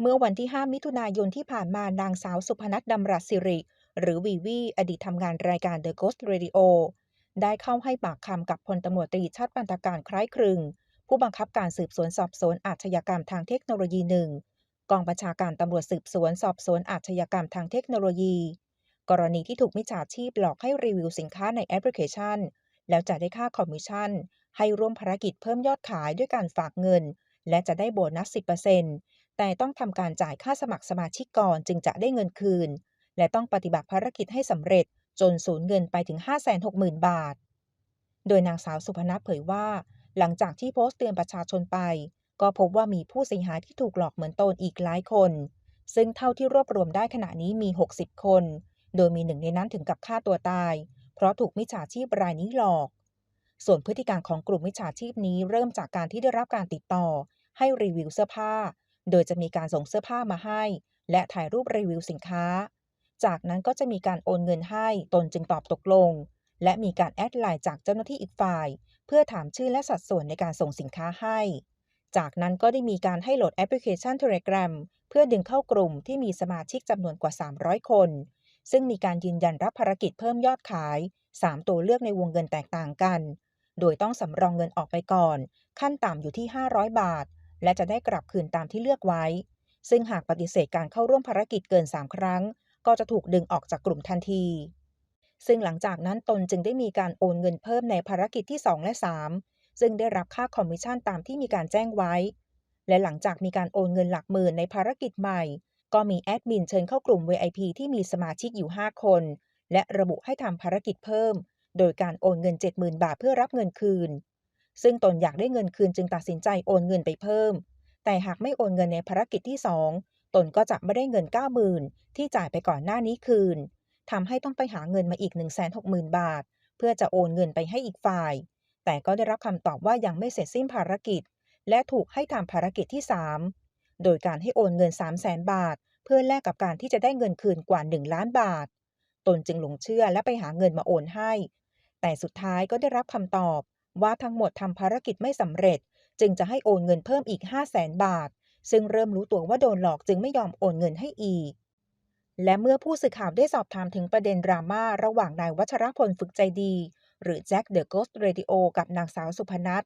เมื่อวันที่ 5 มิถุนายนที่ผ่านมานางสาวสุพนัทดำรัสสิริ หรือวีวี อดีตทำงานรายการ The Ghost Radio ได้เข้าให้ปากคำกับพลตำรวจตรีชาติปันตการคล้ายคลึง ผู้บังคับการสืบสวนสอบสวนอาชญากรรมทางเทคโนโลยีหนึ่งกองบัญชาการตำรวจสืบสวนสอบสวนอาชญากรรมทางเทคโนโลยี กรณีที่ถูกมิจฉาชีพหลอกให้รีวิวสินค้าในแอปพลิเคชัน แล้วจะได้ค่าคอมมิชชั่น ให้ร่วมภารกิจเพิ่มยอดขายด้วยการฝากเงิน และจะได้โบนัส 10% แต่ต้องทำการจ่ายค่าสมัครสมาชิกก่อนจึงจะได้เงินคืน และต้องปฏิบัติภารกิจให้สำเร็จจนสูญเงินไปถึง 560,000 บาท โดยนางสาวสุพนัทเผยว่า หลังจากที่โพสต์เตือนประชาชนไป ก็พบว่ามีผู้เสียหายที่ถูกหลอกเหมือนตนอีกหลายคน ซึ่งเท่าที่รวบรวมได้ขณะนี้มี 60 คน โดยมีหนึ่งในนั้นถึงกับฆ่าตัวตาย เพราะถูกมิจฉาชีพรายนี้หลอก ส่วนพฤติการของกลุ่มมิจฉาชีพนี้เริ่มจากการที่ได้รับการติดต่อ ให้รีวิวเสื้อผ้า โดยจะมีการส่งเสื้อผ้ามาให้ และถ่ายรูปรีวิวสินค้า จากนั้นก็จะมีการโอนเงินให้ตนจึงตอบตกลง และมีการแอดไลน์จากเจ้าหน้าที่อีกฝ่าย เพื่อถามชื่อและสัดส่วนในการส่งสินค้าให้ จากนั้นก็ได้มีการให้โหลดแอปพลิเคชัน Telegram เพื่อดึงเข้ากลุ่มที่มีสมาชิกจำนวนกว่า 300 คน ซึ่งมีการยืนยันรับภารกิจเพิ่มยอดขาย 3 ตัวเลือกในวงเงินแตกต่างกัน โดยต้องสำรองเงินออกไปก่อน ขั้นต่ำอยู่ที่ 500 บาท และจะได้กลับคืนตามที่เลือกไว้ ซึ่งหากปฏิเสธการเข้าร่วมภารกิจเกิน 3 ครั้ง ก็จะถูกดึงออกจากกลุ่มทันที ซึ่งหลังจากนั้นตนจึงได้มีการโอนเงินเพิ่มในภารกิจที่ 2 และ 3 ซึ่งได้รับค่าคอมมิชชั่นตามที่มีการแจ้งไว้ และหลังจากมีการโอนเงินหลักหมื่นในภารกิจใหม่ ก็มีแอดมินเชิญเข้ากลุ่ม VIP ที่มีสมาชิกอยู่ 5 คน และระบุให้ทำภารกิจเพิ่ม โดยการโอนเงิน 70,000 บาทเพื่อรับเงินคืน ซึ่งตนอยากได้เงินคืนจึงตัดสินใจโอนเงินไปเพิ่ม แต่หากไม่โอนเงินในภารกิจที่ 2 ตนก็จะไม่ได้เงิน 90,000 ที่จ่ายไปก่อนหน้านี้คืนทำให้ต้องไปหาเงินมาอีก 160,000 บาท เพื่อจะโอนเงินไปให้อีกฝ่าย แต่ก็ได้รับคำตอบว่ายังไม่เสร็จสิ้นภารกิจ และถูกให้ทำภารกิจที่ 3 โดยการให้โอนเงิน 300,000 บาท เพื่อแลกกับการที่จะได้เงินคืนกว่า 1 ล้านบาท ตนจึงหลงเชื่อและไปหาเงินมาโอนให้ แต่สุดท้ายก็ได้รับคำตอบ ว่าทั้งหมดทำภารกิจไม่สำเร็จ จึงจะให้โอนเงินเพิ่มอีก 500,000บาท ซึ่งเริ่มรู้ตัวว่าโดนหลอกจึงไม่ยอมโอนเงินให้อีก และเมื่อผู้สื่อข่าวได้สอบถามถึงประเด็นดราม่าระหว่างนายวัชรพลฝึกใจดี หรือแจ็คเดอะโกสต์เรดิโอกับนางสาวสุพนัท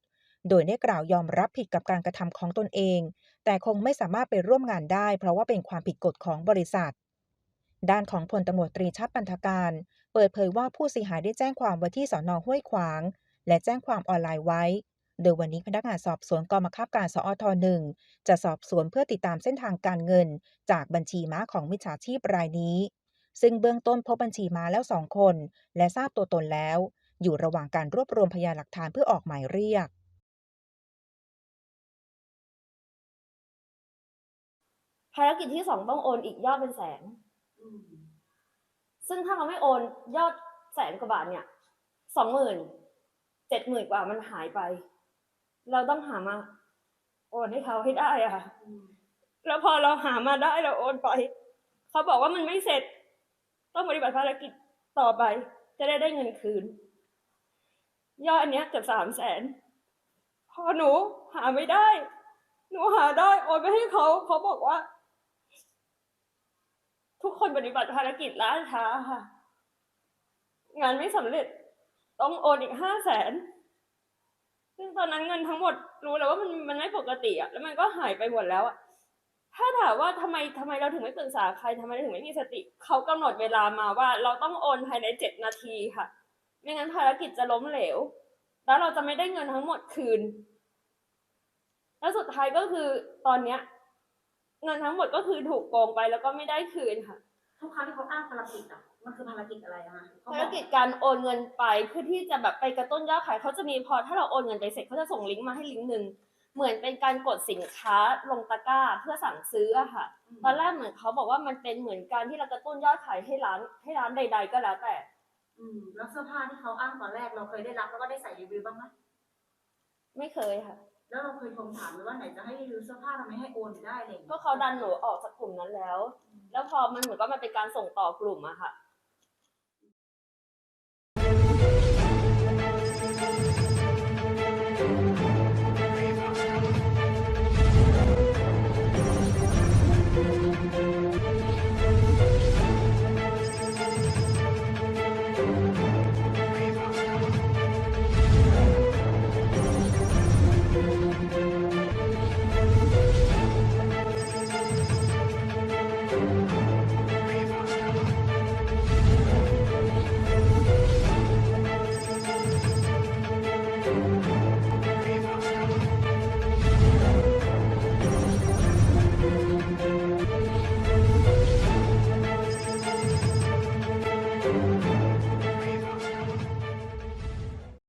โดยได้กล่าวยอมรับผิดกับการกระทำของตนเอง แต่คงไม่สามารถไปร่วมงานได้ เพราะว่าเป็นความผิดกฎของบริษัท ด้านของพลตำรวจตรีชัดปันธการ เปิดเผยว่าผู้เสียหายได้แจ้งความไว้ที่สอนอห้วยขวาง และแจ้งความออนไลน์ไว้ โดยวันนี้พนักงานสอบสวนกองบังคับการสอทหนึ่งจะสอบสวนเพื่อติดตามเส้นทางการเงิน จากบัญชีม้าของมิจฉาชีพรายนี้ ซึ่งเบื้องต้นพบบัญชีม้าแล้วสองคน และทราบตัวตนแล้ว อยู่ระหว่างการรวบรวมพยานหลักฐานเพื่อออกหมายเรียกภารกิจที่สองต้องโอนอีกยอดเป็นแสน ซึ่งถ้าเราไม่โอนยอดแสนกว่าบาทเนี่ยสองหมื่น เจ็ดหมื่นกว่ามันหายไป เราต้องหามา โอนให้เขาให้ได้อะค่ะแล้วพอเราหามาได้เราโอนไปเขาบอกว่ามันไม่เสร็จ ต้องปฏิบัติภารกิจต่อไป จะได้ได้เงินคืน ยอดอันเนี้ยเกือบสามแสนพอหนูหาไม่ได้ หนูหาได้โอนไปให้เขาเขาบอกว่า ทุกคนปฏิบัติภารกิจล้าช้าค่ะ งานไม่สำเร็จ ต้องโอนอีกห้าแสนซึ่งตอนนั้นเงินทั้งหมดรู้แล้วว่ามันมันไม่ปกติอะแล้วมันก็หายไปหมดแล้วอะถ้าถามว่าทำไมทำไมเราถึงไม่ปรึกษาใครทำไมเราถึงไม่มีสติ เขากำหนดเวลามาว่าเราต้องโอนภายในเจ็ดนาทีค่ะ ไม่งั้นภารกิจจะล้มเหลว แล้วเราจะไม่ได้เงินทั้งหมดคืน แล้วสุดท้ายก็คือตอนเนี้ยเงินทั้งหมดก็คือถูกโกงไปแล้วก็ไม่ได้คืนค่ะ ทุกครั้งที่เขาอ้างภารกิจอะ มันคือภารกิจอะไรอะคะเขบภารกิจการโอนเงินไปเพื่อที่จะแบบไปกระตุ้นยอดขายเขาจะมีพอถ้าเราโอนเงินไปเสร็จเขาจะส่งลิงก์มาให้ลิงก์หนึ่งเหมือนเป็นการกดสินค้าลงตะกร้าเพื่อสั่งซื้ออะค่ะ ตอนแรกเหมือนเขาบอกว่ามันเป็นเหมือนการที่เรากระตุ้นยอดขายให้ร้านให้ร้านใด ๆ ก็แล้วแต่ อืมแล้วเสื้อผ้าที่เขาอ้างตอนแรกเราเคยได้รับแล้วก็ได้ใส่รีวิวบ้างไหมไม่เคยค่ะ แล้วเราเคยโทรถามเลยว่าไหนจะให้รีวิวเสื้อผ้าทำไมให้โอนได้อะไรอย่างเพเงี้ยราะเขาดันหนูออกจากกลุ่มนั้นแล้ว แล้วพอมันเหมือนก็มันเป็นการส่งต่อกลุ่มอะค่ะ